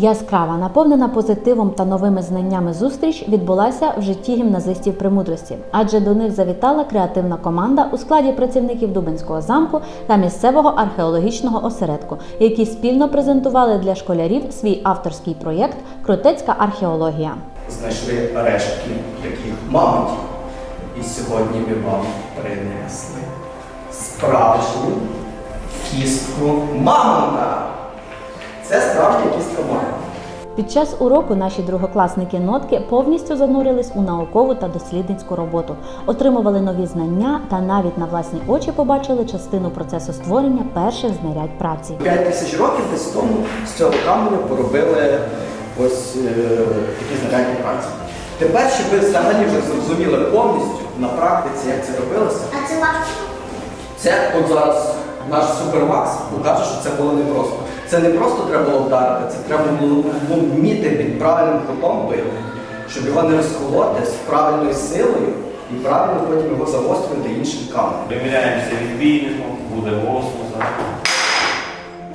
Яскрава, наповнена позитивом та новими знаннями зустріч відбулася в житті гімназистів премудрості, адже до них завітала креативна команда у складі працівників Дубинського замку та місцевого археологічного осередку, які спільно презентували для школярів свій авторський проєкт Крутецька археологія. знайшли рештки таких мамонтів. І сьогодні ми вам принесли справжню кістку мамонта. Під час уроку наші другокласники нотки повністю занурились у наукову та дослідницьку роботу, отримували нові знання та навіть на власні очі побачили частину процесу створення перших знарядь праці. П'ять тисяч років десь тому з цього каменю поробили ось е, такі знарядні праці. Тепер, щоб ви взагалі вже зрозуміли повністю на практиці, як це робилося, А це важко. Це от зараз наш супермакс покаже, що це було непросто. Це не просто треба було вдарити, це треба було вміти під правильним кутом бити, щоб його не розколоти з правильною силою і правильно потім його загострювати іншим каменем. Приміряємося відбійником, буде осмоза.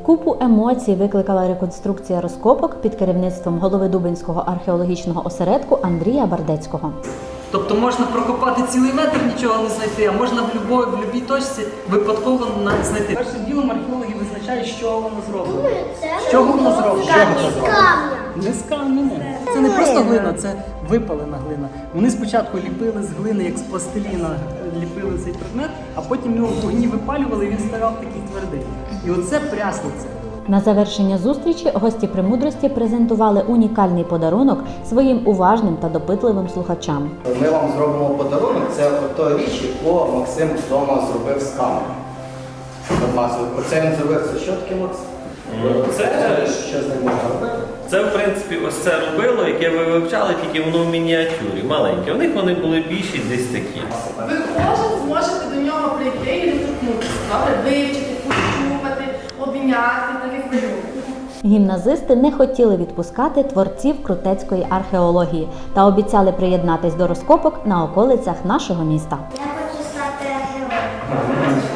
Купу емоцій викликала реконструкція розкопок під керівництвом голови Дубинського археологічного осередку Андрія Бардецького. Тобто можна прокопати цілий метр, нічого не знайти, а можна в любої, в любій точці випадково на- знайти. Першим ділом археологи визначають, що воно зроблено. Чого воно зроблено? Не з камня. Це не просто глина, це випалена глина. Вони спочатку ліпили з глини, як з пластиліна, ліпили цей предмет, а потім його в вогні випалювали, і він ставав такий твердий. І оце пряслиця. На завершення зустрічі гості премудрості презентували унікальний подарунок своїм уважним та допитливим слухачам. Ми вам зробимо подарунок, це ото річ, яку Максим вдома зробив з каменем. Оце він зробив це що таке Максим? Це- що з ним можна робити? Це, в принципі, ось це робило, яке ви вивчали, тільки воно в мініатюрі, маленьке. У них вони були більші, десь такі. Ви кожен зможете до нього прийти і доторкнутися. Добре, вивчити, пощупати, обійняти, так як ви любите. Гімназисти не хотіли відпускати творців крутецької археології та обіцяли приєднатись до розкопок на околицях нашого міста. Я хочу стати археологом.